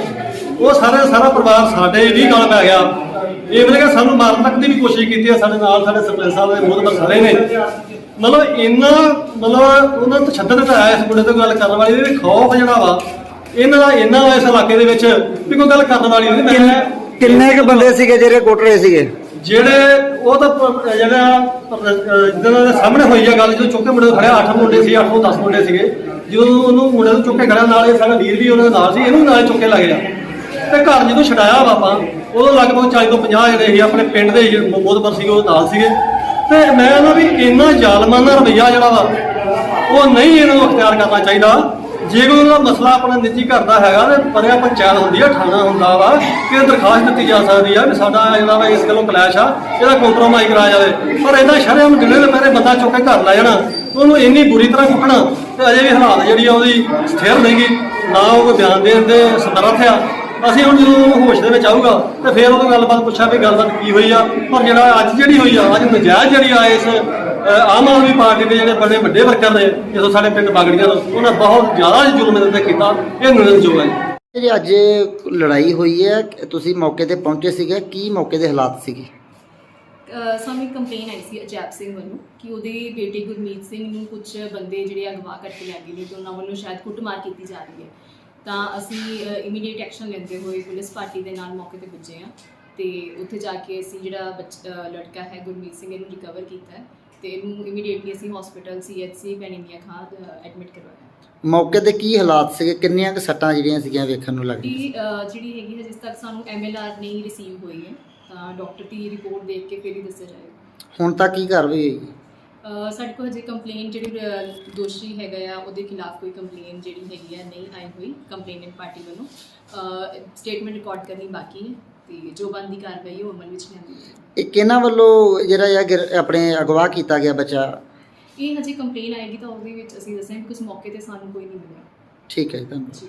ਉਹ ਸਾਰੇ ਸਾਰਾ ਪਰਿਵਾਰ ਸਾਡੇ ਵੀ ਗੱਲ ਪੈ ਗਿਆ। ਇਹ ਵੇਲੇ ਕਿ ਸਾਨੂੰ ਮਾਰਨ ਤੱਕ ਦੀ ਵੀ ਕੋਸ਼ਿਸ਼ ਕੀਤੀ ਆ ਸਾਡੇ ਨਾਲ ਸਾਡੇ ਸਰਪੰਚ ਸਾਹਿਬ ਦੇ ਮੋਹਤਬਰ ਸਾਰੇ ਨੇ। ਮਤਲਬ ਇੰਨਾ ਮਤਲਬ ਉਹਨਾਂ ਨੂੰ ਤਸ਼ੱਦਦ ਤਾਂ ਆਇਆ ਇਸ ਮੁੰਡੇ ਤੋਂ ਗੱਲ ਕਰਨ ਵਾਲੀ ਦੇ ਖੌਫ ਜਿਹੜਾ ਵਾ ਇਹਨਾਂ ਦਾ ਇੰਨਾ ਵਾ ਇਸ ਇਲਾਕੇ ਦੇ ਵਿੱਚ ਵੀ ਕੋਈ ਗੱਲ ਕਰਨ ਵਾਲੀ ਨਹੀਂ। ਮੈਂ ਕਿੰਨੇ ਕੁ ਬੰਦੇ ਸੀਗੇ ਜਿਹੜੇ ਕੁੱਟ ਰਹੇ ਸੀਗੇ? ਜਿਹੜੇ ਉਹ ਤਾਂ ਜਿਹੜਾ ਜਿਹਨਾਂ ਦੇ ਸਾਹਮਣੇ ਹੋਈ ਆ ਗੱਲ ਜਦੋਂ ਚੁੱਕ ਮੁੰਡੇ ਨੂੰ ਖੜਿਆ 8 ਮੁੰਡੇ ਸੀ 8 ਤੋਂ 10 ਮੁੰਡੇ ਸੀਗੇ। ਜਦੋਂ ਉਹਨੂੰ ਮੁੰਡੇ ਨੂੰ ਚੁੱਕ ਖੜਿਆ ਨਾਲ ਇਹ ਸਾਡਾ ਵੀਰ ਵੀ ਉਹਨਾਂ ਦੇ ਨਾਲ ਸੀ ਇਹਨੂੰ ਨਾਲ ਚੁੱਕ ਲੱਗ ਗਿਆ। ਤੇ ਘਰ ਜਦੋਂ ਛਡਾਇਆ ਵਾ ਆਪਾਂ ਉਦੋਂ ਲਗਭਗ 40 ਤੋਂ 50 ਜਿਹੜੇ ਸੀ ਆਪਣੇ ਪਿੰਡ ਦੇ ਜਿਹੜੇ ਮੋਦਬਰ ਸੀਗੇ, ਉਹ ਨਾਲ ਸੀਗੇ। ਤੇ ਮੈਂ ਨਾ ਵੀ ਇੰਨਾ ਜ਼ਾਲਮਾਨਾ ਰਵਈਆ ਜਿਹੜਾ ਵਾ, ਉਹ ਨਹੀਂ ਇਹਨਾਂ ਨੂੰ ਅਖਤਿਆਰ ਕਰਨਾ ਚਾਹੀਦਾ। ਜੇ ਕੋਈ ਉਹਦਾ ਮਸਲਾ ਆਪਣਾ ਨਿੱਜੀ ਘਰ ਦਾ ਹੈਗਾ, ਤੇ ਪਰਿਆ ਪੰਚਾਇਤ ਹੁੰਦੀ ਆ, ਥਾਣਾ ਹੁੰਦਾ ਵਾ, ਕਿ ਦਰਖਾਸਤ ਦਿੱਤੀ ਜਾ ਸਕਦੀ ਆ ਵੀ ਸਾਡਾ ਜਿਹੜਾ ਵਾ ਇਸ ਗੱਲੋਂ ਕਲੈਸ਼ ਆ, ਇਹਦਾ ਕੰਪਰੋਮਾਈਜ਼ ਕਰਾਇਆ ਜਾਵੇ। ਪਰ ਇਹਦਾ ਸ਼ਰਮ ਦਿਨੇ ਦੇ ਪਹਿਰੇ ਬੰਦਾ ਚੁੱਕ ਕੇ ਘਰ ਲੈ ਜਾਣਾ, ਉਹਨੂੰ ਇੰਨੀ ਬੁਰੀ ਤਰ੍ਹਾਂ ਕੁੱਟਣਾ, ਤੇ ਅਜੇ ਵੀ ਹਾਲਾਤ ਜਿਹੜੀ ਆ ਉਹਦੀ ਸਥਿਰ ਨਹੀਂਗੀ। ਨਾ ਉਹ ਬਿਆਨ ਦੇਣ ਦੇ ਸਮਰੱਥ ਆ। ਅਸੀਂ ਹੁਣ ਜਦੋਂ ਹੋਸ਼ ਦੇ ਵਿੱਚ ਆਊਗਾ ਤੇ ਫਿਰ ਉਹਨੂੰ ਗੱਲਬਾਤ ਪੁੱਛਾਂ ਵੀ ਗੱਲਬਾਤ ਕੀ ਹੋਈ ਆ। ਪਰ ਜਿਹੜਾ ਅੱਜ ਜਿਹੜੀ ਹੋਈ ਆ ਅੱਜ ਨਜਾਇਜ਼ ਜਿਹੜੀ ਆ ਇਸ ਆਮ ਆਦਮੀ ਪਾਰਟੀ ਦੇ ਜਿਹੜੇ ਬੜੇ ਵੱਡੇ ਵਰਕਰ ਨੇ ਜਦੋਂ ਸਾਡੇ ਪਿੰਡ ਬਾਗੜੀਆਂ ਤੋਂ ਉਹਨਾਂ ਬਹੁਤ ਜ਼ਿਆਦਾ ਜ਼ੁਲਮ ਇਹਦੇ ਤੇ ਕੀਤਾ। ਇਹ ਨਿੰਦਣਯੋਗ ਹੈ ਜਿਹੜੀ ਅੱਜ ਲੜਾਈ ਹੋਈ ਹੈ ਤੁਸੀਂ ਮੌਕੇ ਤੇ ਪਹੁੰਚੇ ਸੀਗੇ ਕੀ ਮੌਕੇ ਦੇ ਹਾਲਾਤ ਸੀਗੇ? ਸਾਨੂੰ ਇੱਕ ਕੰਪਲੇਨ ਆਈ ਸੀ ਅਜੈਬ ਸਿੰਘ ਵੱਲੋਂ ਕਿ ਉਹਦੀ ਬੇਟੀ ਗੁਰਮੀਤ ਸਿੰਘ ਨੂੰ ਕੁਝ ਬੰਦੇ ਜਿਹੜੇ ਅਗਵਾ ਕਰਕੇ ਲੈ ਗਏ ਨੇ ਤੇ ਉਹਨਾਂ ਵੱਲੋਂ ਸ਼ਾਇਦ ਕੁੱਟਮਾਰ ਕੀਤੀ ਜਾ ਰਹੀ ਹੈ। ਤਾਂ ਅਸੀਂ ਇਮੀਡੀਏਟ ਐਕਸ਼ਨ ਲੈਂਦੇ ਹੋਏ ਪੁਲਿਸ ਪਾਰਟੀ ਦੇ ਨਾਲ ਮੌਕੇ ਤੇ ਪੁੱਜੇ ਹਾਂ ਤੇ ਉੱਥੇ ਜਾ ਕੇ ਅਸੀਂ ਜਿਹੜਾ ਬੱਚ- ਲੜਕਾ ਹੈ ਗੁਰਮੀਤ ਸਿੰਘ ਇਹਨੂੰ ਰਿਕਵਰ ਕੀਤਾ ਹੈ ਤੇ ਇਹਨੂੰ ਇਮੀਡੀਏਟਲੀ ਅਸੀਂ ਹਸਪੀਟਲ ਸੀਐਚਸੀ ਪੈਨੀਮੀਆ ਖਾਂ ਐਡਮਿਟ ਕਰਵਾਇਆ। ਮੌਕੇ ਤੇ ਕੀ ਹਾਲਾਤ ਸੀਗੇ? ਕਿੰਨੀਆਂ ਕੁ ਸੱਟਾਂ ਜਿਹੜੀਆਂ ਸੀਗੀਆਂ ਵੇਖਣ ਨੂੰ ਲੱਗਦੀਆਂ ਦੀ ਅਹ ਜਿਹੜੀ ਹੈਗੀ ਹੈ ਜਿਸ ਤੱਕ ਸਾਨੂੰ ਐਮਐਲਆਰ ਨਹੀਂ ਰਿਸੀਵ ਹੋਈ ਹੈ ਤਾਂ ਡਾਕਟਰ ਦੀ ਰਿਪੋਰਟ ਦੇਖ ਕੇ ਫਿਰ ਹੀ ਦੱਸਿਆ ਜਾਏਗਾ। ਹੁਣ ਤੱਕ ਕੀ ਕਾਰਵਾਈ ਹੋਈ ਸਾਡੇ ਕੋਲ ਹਜੇ ਕੰਪਲੇਨ ਜਿਹੜੀ ਦੋਸ਼ੀ ਹੈਗਾ ਆ ਉਹਦੇ ਖਿਲਾਫ ਕੋਈ ਕੰਪਲੇਨ ਜਿਹੜੀ ਹੈਗੀ ਆ ਨਹੀਂ ਆਈ ਹੋਈ ਕੰਪਲੇਨੈਂਟ ਪਾਰਟੀ ਵੱਲੋਂ। ਸਟੇਟਮੈਂਟ ਰਿਕਾਰਡ ਕਰਨੀ ਬਾਕੀ ਹੈ ਤੇ ਜੋ ਬੰਦੀ ਕਾਰਵਾਈ ਹੈ ਉਹ ਅਮਲ ਵਿੱਚ ਲਿਆਂਦੀ ਜਾਏਗੀ। ਇਹ ਕਿਹਨਾਂ ਵੱਲੋਂ ਜਿਹੜਾ ਇਹ ਗਿਰ- ਆਪਣੇ ਅਗਵਾ ਕੀਤਾ ਗਿਆ ਬੱਚਾ? ਇਹ ਹਜੇ ਕੰਪਲੇਨ ਆਏਗੀ ਤਾਂ ਉਹਦੇ ਵਿੱਚ ਅਸੀਂ ਦੱਸਾਂਗੇ ਕਿ ਉਸ ਮੌਕੇ ਤੇ ਸਾਨੂੰ ਕੋਈ ਨਹੀਂ ਮਿਲਿਆ। ਠੀਕ ਹੈ ਜੀ ਧੰਨਵਾਦ।